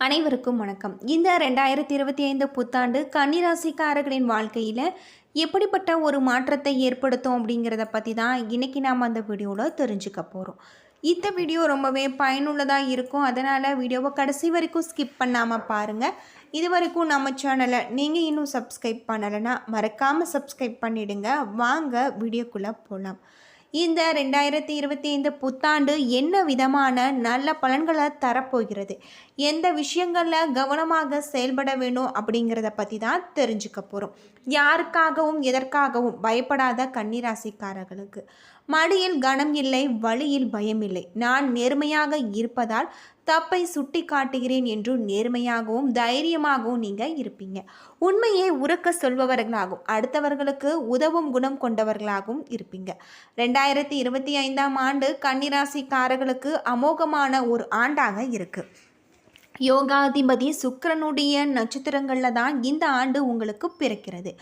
அனைவருக்கும் வணக்கம். இந்த ரெண்டாயிரத்தி இருபத்தி ஐந்து புத்தாண்டு கன்னிராசிக்காரர்களின் வாழ்க்கையில் எப்படிப்பட்ட ஒரு மாற்றத்தை ஏற்படுத்தும் அப்படிங்கிறத பற்றி தான் இன்றைக்கி நாம் அந்த வீடியோவில் தெரிஞ்சுக்க போகிறோம் இந்த வீடியோ ரொம்பவே பயனுள்ளதாக இருக்கும். அதனால் வீடியோவை கடைசி வரைக்கும் ஸ்கிப் பண்ணாமல் பாருங்கள் இது வரைக்கும் நம்ம சேனலை நீங்கள் இன்னும் சப்ஸ்கிரைப் பண்ணலைன்னா மறக்காமல் சப்ஸ்கிரைப் பண்ணிவிடுங்க வாங்க வீடியோக்குள்ளே போகலாம் இந்த ரெண்டாயிரத்தி இருபத்தி ஐந்து புத்தாண்டு என்ன விதமான நல்ல பலன்களை தரப்போகிறது? எந்த விஷயங்களில் கவனமாக செயல்பட வேணும் அப்படிங்கிறத பற்றி தான் தெரிஞ்சுக்க போகிறோம் யாருக்காகவும் எதற்காகவும் பயப்படாத கன்னிராசிக்காரர்களுக்கு. மடியில் கனம் இல்லை வழியில் பயம் இல்லை. நான் நேர்மையாக இருப்பதால் தப்பை சுட்டி காட்டுகிறேன் என்று நேர்மையாகவும் தைரியமாகவும் நீங்கள் இருப்பீங்க. உண்மையை உறக்க சொல்பவர்களாகவும் அடுத்தவர்களுக்கு உதவும் குணம் கொண்டவர்களாகவும் இருப்பீங்க. ரெண்டாயிரத்தி இருபத்தி ஐந்தாம் ஆண்டு கன்னிராசிக்காரர்களுக்கு அமோகமான ஒரு ஆண்டாக இருக்குது யோகாதிபதி சுக்கிரனுடைய நட்சத்திரங்களில் தான் இந்த ஆண்டு உங்களுக்கு பிறக்கிறது.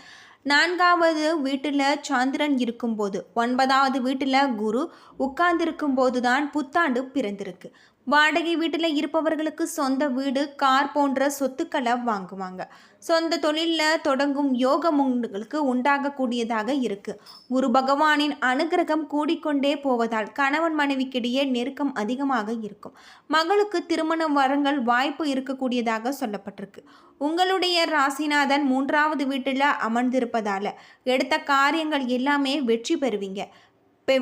நான்காவது வீட்டில் சந்திரன் இருக்கும்போது ஒன்பதாவது வீட்டில் குரு உட்கார்ந்திருக்கும் போது தான் புத்தாண்டு பிறந்திருக்கு. வாடகை வீட்டில் இருப்பவர்களுக்கு சொந்த வீடு கார் போன்ற சொத்துக்களை வாங்குவாங்க. சொந்த தொழிலில் தொடங்கும் யோகம் உங்களுக்கு உண்டாகக்கூடியதாக இருக்குது குரு பகவானின் அனுகிரகம் கூடிக்கொண்டே போவதால் கணவன் மனைவிக்கிடையே நெருக்கம் அதிகமாக இருக்கும். மகளுக்கு திருமண வரங்கள் வாய்ப்பு இருக்கக்கூடியதாக சொல்லப்பட்டிருக்கு. உங்களுடைய ராசிநாதன் மூன்றாவது வீட்டில் அமர்ந்திருப்பதால் எடுத்த காரியங்கள் எல்லாமே வெற்றி பெறுவீங்க.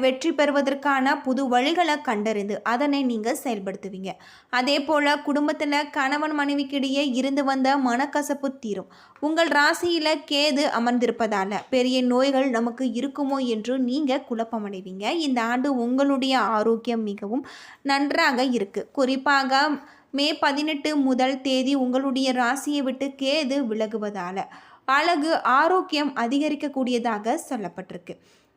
வெற்றி பெறுவதற்கான புது வழிகளை கண்டறிந்து அதனை நீங்கள் செயல்படுத்துவீங்க. அதே போல் குடும்பத்தில் கணவன் மனைவிக்கிடையே இருந்து வந்த மனக்கசப்பு தீரும். உங்கள் ராசியில் கேது அமர்ந்திருப்பதால் பெரிய நோய்கள் நமக்கு இருக்குமோ என்று நீங்கள் குழப்பமடைவீங்க. இந்த ஆண்டு உங்களுடைய ஆரோக்கியம் மிகவும் நன்றாக இருக்குது குறிப்பாக மே பதினெட்டு முதல் தேதி உங்களுடைய ராசியை விட்டு கேது விலகுவதால் அழகு ஆரோக்கியம் அதிகரிக்கக்கூடியதாக சொல்லப்பட்டிருக்கு.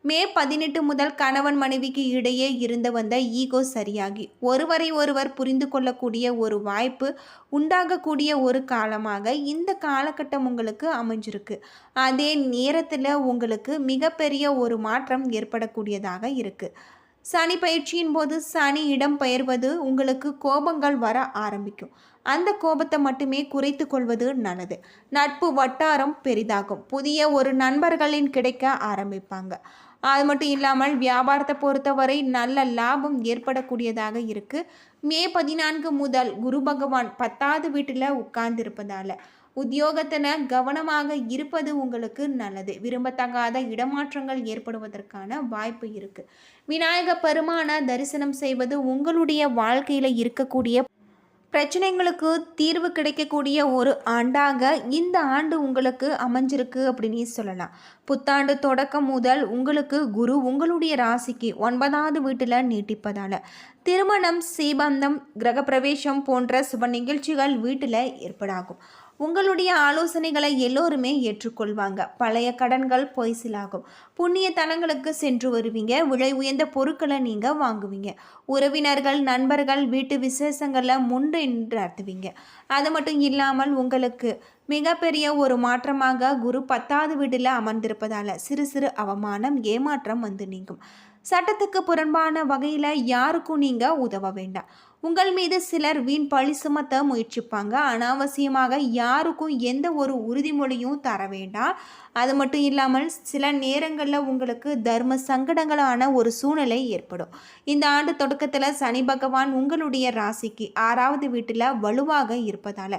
மே பதினெட்டு முதல் கணவன் மனைவிக்கு இடையே இருந்து வந்த ஈகோ சரியாகி ஒருவரை ஒருவர் புரிந்து கொள்ளக்கூடிய ஒரு வாய்ப்பு உண்டாகக்கூடிய ஒரு காலமாக இந்த காலகட்டம் உங்களுக்கு அமைஞ்சிருக்கு. அதே நேரத்தில் உங்களுக்கு மிகப்பெரிய ஒரு மாற்றம் ஏற்படக்கூடியதாக இருக்குது சனி பயிற்சியின் போது சனி இடம் பெயர்வது உங்களுக்கு கோபங்கள் வர ஆரம்பிக்கும். அந்த கோபத்தை மட்டுமே குறைத்து கொள்வது நல்லது. நட்பு வட்டாரம் பெரிதாகும். புதிய ஒரு நண்பர்களின் கிடைக்க ஆரம்பிப்பாங்க. அது மட்டும் இல்லாமல் வியாபாரத்தை பொறுத்தவரை நல்ல லாபம் ஏற்படக்கூடியதாக இருக்கு. மே பதினான்கு முதல் குரு பகவான் பத்தாவது வீட்டில் உட்கார்ந்திருப்பதால உத்தியோகத்தின கவனமாக இருப்பது உங்களுக்கு நல்லது. விரும்பத்தகாத இடமாற்றங்கள் ஏற்படுவதற்கான வாய்ப்பு இருக்கு. விநாயக பெருமான தரிசனம் செய்வது உங்களுடைய வாழ்க்கையில் இருக்கக்கூடிய பிரச்சனைகளுக்கு தீர்வு கிடைக்கக்கூடிய ஒரு ஆண்டாக இந்த ஆண்டு உங்களுக்கு அமைஞ்சிருக்கு அப்படின்னு சொல்லலாம். புத்தாண்டு தொடக்கம் முதல் உங்களுக்கு குரு உங்களுடைய ராசிக்கு ஒன்பதாவது வீட்டில் நீட்டிப்பதால் திருமணம் சீபந்தம் கிரகப்பிரவேசம் போன்ற சுப நிகழ்ச்சிகள் வீட்டில் ஏற்படாகும். உங்களுடைய ஆலோசனைகளை எல்லோருமே ஏற்றுக்கொள்வாங்க. பழைய கடன்கள் பொய்சிலாகும் புண்ணிய தலங்களுக்கு சென்று வருவீங்க. விலை உயர்ந்த பொருட்களை நீங்கள் வாங்குவீங்க. உறவினர்கள் நண்பர்கள் வீட்டு விசேஷங்களில் முன்று நடத்துவீங்க அது மட்டும் இல்லாமல் உங்களுக்கு மிகப்பெரிய ஒரு மாற்றமாக குரு பத்தாவது வீட்டில் அமர்ந்திருப்பதால் சிறு சிறு அவமானம் ஏமாற்றம் வந்து நீங்கும். சட்டத்துக்கு புறம்பான வகையில் யாருக்கும் நீங்கள் உதவ வேண்டாம். உங்கள் மீது சிலர் வீண் பழி சுமத்த முயற்சிப்பாங்க. அனாவசியமாக யாருக்கும் எந்த ஒரு உறுதிமொழியும் தர வேண்டாம். அது மட்டும் இல்லாமல் சில நேரங்களில் உங்களுக்கு தர்ம சங்கடங்களான ஒரு சூழ்நிலை ஏற்படும். இந்த ஆண்டு தொடக்கத்தில் சனி பகவான் உங்களுடைய ராசிக்கு ஆறாவது வீட்டில் வலுவாக இருப்பதால்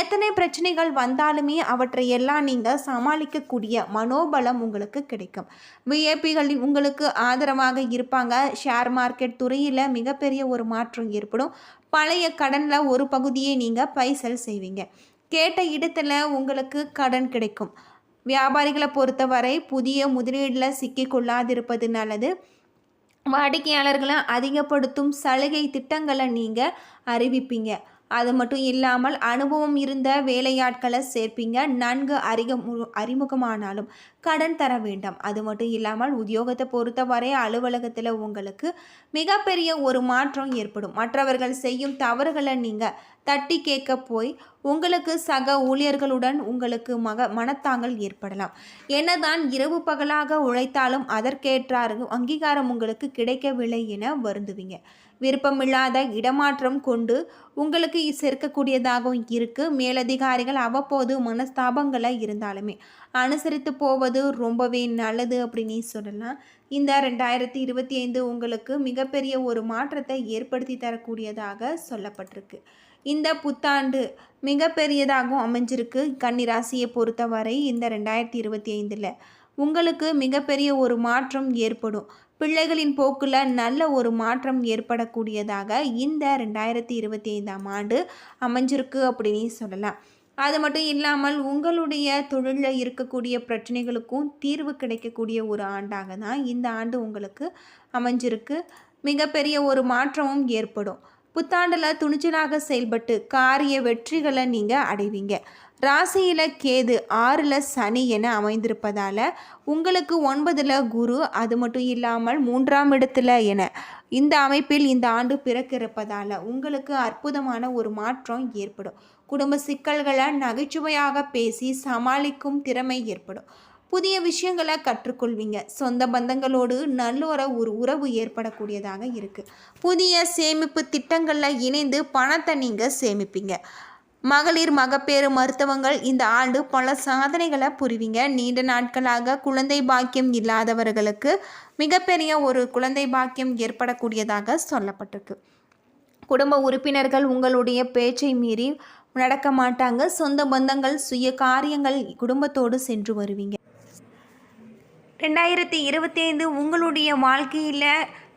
எத்தனை பிரச்சனைகள் வந்தாலுமே அவற்றை எல்லாம் நீங்கள் சமாளிக்கக்கூடிய மனோபலம் உங்களுக்கு கிடைக்கும். விஐபிகள் உங்களுக்கு ஆதரவாக இருப்பாங்க. ஷேர் மார்க்கெட் துறையில் மிகப்பெரிய ஒரு மாற்றம் ஏற்படும். பழைய கடனில் ஒரு பகுதியை நீங்கள் பைசல் செய்வீங்க. கேட்ட இடத்துல உங்களுக்கு கடன் கிடைக்கும். வியாபாரிகளை பொறுத்தவரை புதிய முதலீடில் சிக்கிக்கொள்ளாதிருப்பது நல்லது. வாடிக்கையாளர்களை அதிகப்படுத்தும் சலுகை திட்டங்களை நீங்கள் அறிவிப்பீங்க. அது மட்டும் இல்லாமல் அனுபவம் இருந்த வேலையாட்களை சேர்ப்பீங்க. நன்கு அறிக அறிமுகமானாலும் கடன் தர வேண்டாம். அது மட்டும் இல்லாமல் உத்தியோகத்தை பொறுத்தவரை அலுவலகத்தில் உங்களுக்கு மிகப்பெரிய ஒரு மாற்றம் ஏற்படும். மற்றவர்கள் செய்யும் தவறுகளை நீங்கள் தட்டி கேட்க போய் உங்களுக்கு சக ஊழியர்களுடன் உங்களுக்கு மக மனத்தாங்கல் ஏற்படலாம். என்னதான் இரவு பகலாக உழைத்தாலும் அதற்கேற்றார் அங்கீகாரம் உங்களுக்கு கிடைக்கவில்லை என வருந்துவீங்க. விருப்பமில்லாத இடமாற்றம் கொண்டு உங்களுக்கு சேர்க்கக்கூடியதாகவும் இருக்குது மேலதிகாரிகள் அவ்வப்போது மனஸ்தாபங்களை இருந்தாலுமே அனுசரித்து போவது ரொம்பவே நல்லது அப்படின்னு சொல்லலாம். இந்த ரெண்டாயிரத்தி இருபத்தி ஐந்து உங்களுக்கு மிகப்பெரிய ஒரு மாற்றத்தை ஏற்படுத்தி தரக்கூடியதாக சொல்லப்பட்டிருக்கு. இந்த புத்தாண்டு மிகப்பெரியதாகவும் அமைஞ்சிருக்கு. கன்னிராசியை பொறுத்தவரை இந்த ரெண்டாயிரத்தி இருபத்தி ஐந்தில். உங்களுக்கு மிகப்பெரிய ஒரு மாற்றம் ஏற்படும். பிள்ளைகளின் போக்கில் நல்ல ஒரு மாற்றம் ஏற்படக்கூடியதாக இந்த ரெண்டாயிரத்தி இருபத்தி ஐந்தாம் ஆண்டு அமைஞ்சிருக்கு அப்படின்னு சொல்லலாம். அது மட்டும் இல்லாமல் உங்களுடைய தொழிலில் இருக்கக்கூடிய பிரச்சனைகளுக்கும் தீர்வு கிடைக்கக்கூடிய ஒரு ஆண்டாக தான் இந்த ஆண்டு உங்களுக்கு அமைஞ்சிருக்கு. மிகப்பெரிய ஒரு மாற்றமும் ஏற்படும். புத்தாண்டில் துணிச்சலாக செயல்பட்டு காரிய வெற்றிகளை நீங்கள் அடைவீங்க. ராசியில் கேது ஆறில் சனி என அமைந்திருப்பதால் உங்களுக்கு ஒன்பதில் குரு அது மட்டும் இல்லாமல் மூன்றாம் இடத்துல என இந்த அமைப்பில் இந்த ஆண்டு பிறக்கிறப்பதால் உங்களுக்கு அற்புதமான ஒரு மாற்றம் ஏற்படும். குடும்ப சிக்கல்களை நகைச்சுவையாக பேசி சமாளிக்கும் திறமை ஏற்படும். புதிய விஷயங்களை கற்றுக்கொள்வீங்க. சொந்த பந்தங்களோடு நல்லோர ஒரு உறவு ஏற்படக்கூடியதாக இருக்குது புதிய சேமிப்பு திட்டங்களில் இணைந்து பணத்தை நீங்கள் சேமிப்பீங்க. மகளிர் மகப்பேறு மருத்துவங்கள் இந்த ஆண்டு பல சாதனைகளை புரிவிங்க. நீண்ட நாட்களாக குழந்தை பாக்கியம் இல்லாதவர்களுக்கு மிகப்பெரிய ஒரு குழந்தை பாக்கியம் ஏற்படக்கூடியதாக சொல்லப்பட்டிருக்கு. குடும்ப உறுப்பினர்கள் உங்களுடைய பேச்சை மீறி நடக்க மாட்டாங்க. சொந்த பந்தங்கள் சுய காரியங்கள் குடும்பத்தோடு சென்று வருவீங்க. ரெண்டாயிரத்தி இருபத்தி ஐந்து உங்களுடைய வாழ்க்கையில்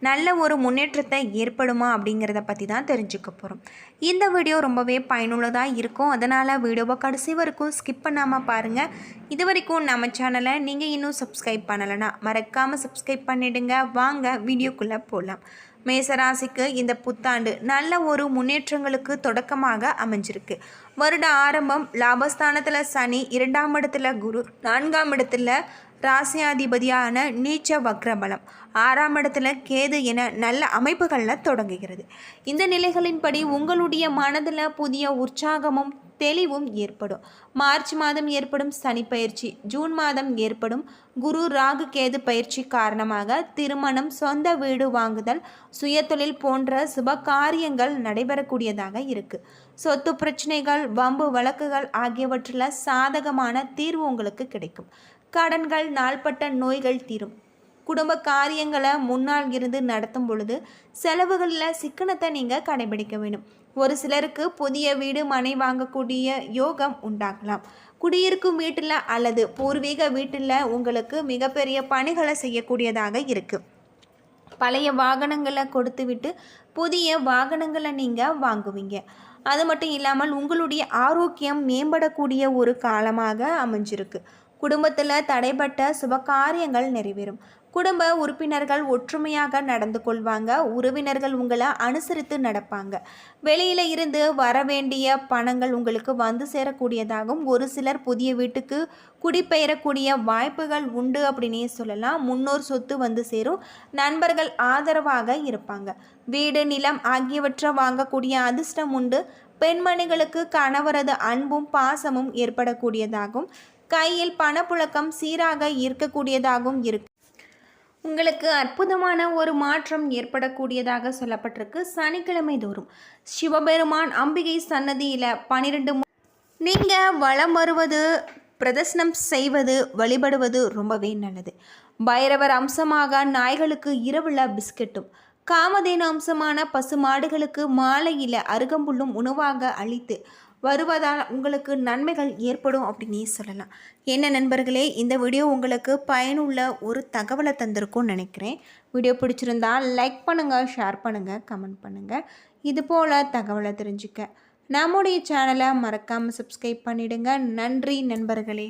நல்ல ஒரு முன்னேற்றத்தை ஏற்படுமா அப்படிங்கிறத பற்றி தான் தெரிஞ்சுக்க போகிறோம் இந்த வீடியோ ரொம்பவே பயனுள்ளதாக இருக்கும். அதனால் வீடியோவை கடைசி வரைக்கும் ஸ்கிப் பண்ணாமல் பாருங்கள் இது வரைக்கும் நம்ம சேனலை நீங்கள் இன்னும் சப்ஸ்கிரைப் பண்ணலைன்னா மறக்காமல் சப்ஸ்கிரைப் பண்ணிவிடுங்க வாங்க வீடியோக்குள்ளே போகலாம் மேசராசிக்கு இந்த புத்தாண்டு நல்ல ஒரு முன்னேற்றங்களுக்கு தொடக்கமாக அமைஞ்சிருக்கு. வருட ஆரம்பம் லாபஸ்தானத்தில் சனி இரண்டாம் இடத்துல குரு நான்காம் இடத்துல ராசியாதிபதியான நீச்ச வக்ரபலம். ஆறாம் இடத்துல கேது என நல்ல அமைப்புகளில் தொடங்குகிறது. இந்த நிலைகளின்படி உங்களுடைய மனதில் புதிய உற்சாகமும் தெளிவும் ஏற்படும். மார்ச் மாதம் ஏற்படும் சனி பயிற்சி ஜூன் மாதம் ஏற்படும் குரு ராகு கேது பயிற்சி காரணமாக திருமணம் சொந்த வீடு வாங்குதல் சுயதொழில் போன்ற சுப காரியங்கள் நடைபெறக்கூடியதாக இருக்கு. சொத்து பிரச்சனைகள் வம்பு வழக்குகள் ஆகியவற்றில் சாதகமான தீர்வு உங்களுக்கு கிடைக்கும். கடன்கள் நாள்பட்ட நோய்கள் தீரும். குடும்ப காரியங்களை முன்னால் இருந்து நடத்தும் பொழுது செலவுகளில் சிக்கனத்தை நீங்கள் கடைபிடிக்க வேண்டும். ஒரு சிலருக்கு புதிய வீடு மனை வாங்கக்கூடிய யோகம் உண்டாகலாம். குடியிருக்கும் வீட்டில் அல்லது பூர்வீக வீட்டில் உங்களுக்கு மிகப்பெரிய பணிகளை செய்யக்கூடியதாக இருக்குது பழைய வாகனங்களை கொடுத்து விட்டு புதிய வாகனங்களை நீங்கள் வாங்குவீங்க. அது மட்டும் இல்லாமல் உங்களுடைய ஆரோக்கியம் மேம்படக்கூடிய ஒரு காலமாக அமைஞ்சிருக்கு. குடும்பத்தில் தடைப்பட்ட சுபகாரியங்கள் நிறைவேறும். குடும்ப உறுப்பினர்கள் ஒற்றுமையாக நடந்து கொள்வாங்க. உறவினர்கள் உங்களை அனுசரித்து நடப்பாங்க. வெளியில இருந்து வர வேண்டிய பணங்கள் உங்களுக்கு வந்து சேரக்கூடியதாகவும் ஒரு சிலர் புதிய வீட்டுக்கு குடிபெயரக்கூடிய வாய்ப்புகள் உண்டு அப்படின்னே சொல்லலாம். முன்னோர் சொத்து வந்து சேரும். நண்பர்கள் ஆதரவாக இருப்பாங்க. வீடு நிலம் ஆகியவற்றை வாங்கக்கூடிய அதிர்ஷ்டம் உண்டு. பெண்மணிகளுக்கு கணவரது அன்பும் பாசமும் ஏற்படக்கூடியதாகும். கையில் பணப்புழக்கம் சீராக இருக்கக்கூடியதாகவும் இருக்கு. உங்களுக்கு அற்புதமான ஒரு மாற்றம் ஏற்படக்கூடியதாக சொல்லப்பட்டிருக்கு. சனிக்கிழமை தோறும் சிவபெருமான் அம்பிகை சன்னதியில் பனிரெண்டு நீங்கள் வளம் வருவது பிரதர்சனம் செய்வது வழிபடுவது ரொம்பவே நல்லது. பைரவர் அம்சமாக நாய்களுக்கு இரவுல பிஸ்கெட்டும். காமதேன அம்சமான பசு மாடுகளுக்கு மாலையில் அருகம்புல்லும் உணவாக அளித்து வருவதால் உங்களுக்கு நன்மைகள் ஏற்படும் அப்படின்னே சொல்லலாம். என்ன நண்பர்களே இந்த வீடியோ உங்களுக்கு பயனுள்ள ஒரு தகவலை தந்திருக்கும்னு நினைக்கிறேன். வீடியோ பிடிச்சிருந்தா லைக் பண்ணுங்கள் ஷேர் பண்ணுங்கள் கமெண்ட் பண்ணுங்கள் இது போல் தகவலை தெரிஞ்சுக்க. நம்முடைய சேனலை மறக்காமல் சப்ஸ்கிரைப் பண்ணிவிடுங்க நன்றி நண்பர்களே.